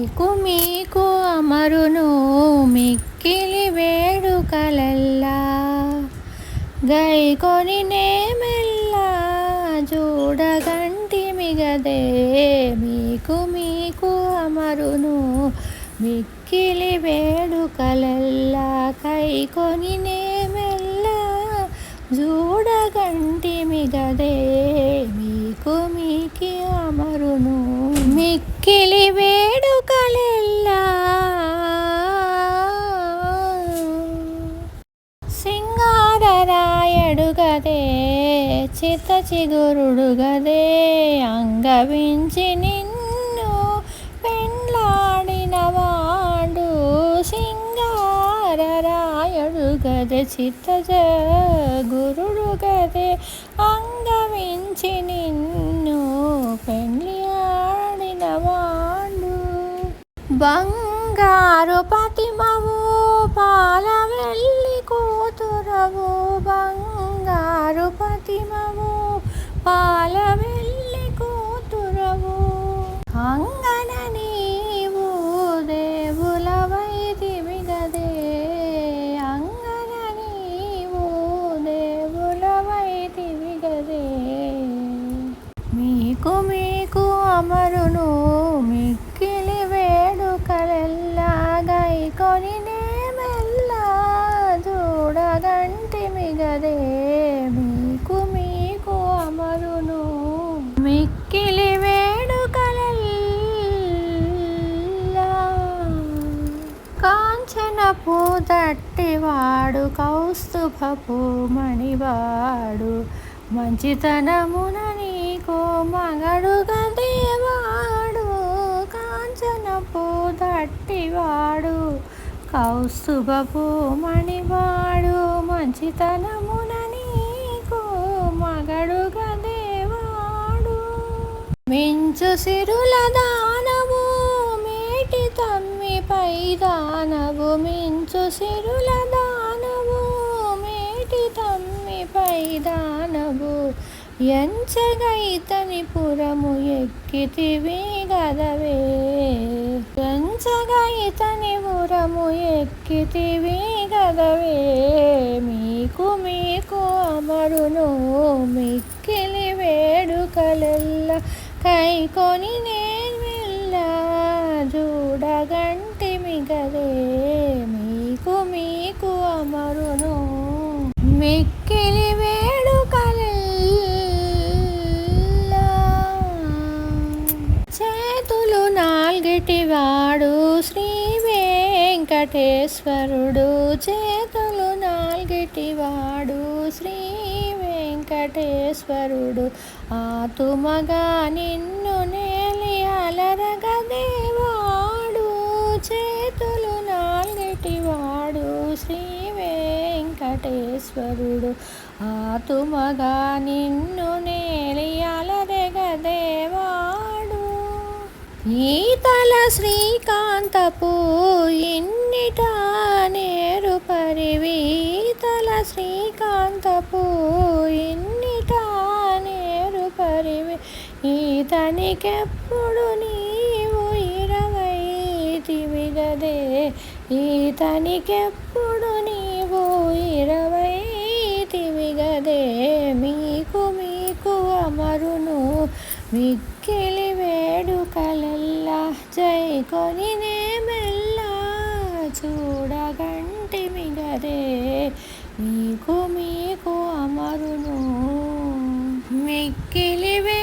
మీకు మీకు అమరును మిక్కిలి వేడు వేడుకలల్లా గైకొని నేమెల్లా చూడగంటి మిగదే. మీకు మీకు అమరును మిక్కిలి వేడు వేడుకలల్లా కైకొని నేమెల్లా చూడగంటి మిగదే. మీకు మీకి అమరును మిక్కిలి వేడుకలెల్లా గదే చిత్త చిగురుడు గదే అంగవించి నిన్ను పెండ్లాడిన వాడు సింగారరాయడు గదే చిత్త గురుడు గదే అంగవించి నిన్ను పెండ్లి ఆడిన వాడు. బంగారు పతిమవు పాల బంగారు పాల వెళ్ళి కూతురవు. అంగన నీవు దేవుల వైదివి గదే అంగన నీవు దేవుల వైదివి గదే మీకు మీకు అమరును కాంచనపు దట్టివాడు కౌస్తుభపు మణివాడు మంచితనమున నీకు మగడుగా దేవాడు కాంచనపు దట్టివాడు కౌస్తుభపు మణివాడు మంచితనమున నీకు మగడుగా దేవాడు. మించు సిరులదా దానవు మించు సిరుల దానవు మేటి తమ్మిపై దానవు ఎంచగైతని పురము ఎక్కితివి గదవే. ఎంచగైతని పురము ఎక్కితివి గదవే. మీకు మీకు అమరును మిక్కిలి వేడుకలెల్ల. కైకొని నే గదే మీకు మీకు అమరును. మిక్కిలి వేడుకలెల్లా. చేతులు నాల్గిటివాడు శ్రీ వెంకటేశ్వరుడు. చేతులు నాల్గిటివాడు శ్రీ వెంకటేశ్వరుడు. ఆతుమగా నిన్ను నేలి అలరగదేవాడు చేతులు నాల్గిటివాడు శ్రీ వెంకటేశ్వరుడు ఆతుమగా నిన్ను నేలి అలరగదేవాడు ఈతల శ్రీకాంతపు ఇన్నిట నేరు పరివీతల ఈతల శ్రీకాంతపు ఇన్నిట నేరు పరివి. ఈతనికెప్పుడు నీవు ఇరవై తివిగదే. ఈతనికెప్పుడు మిక్కిలి వేడుకలల్లా జై కొని మెల్లా చూడగంటి మిగదే. మీకు మీకు అమరును. మిక్కిలి వే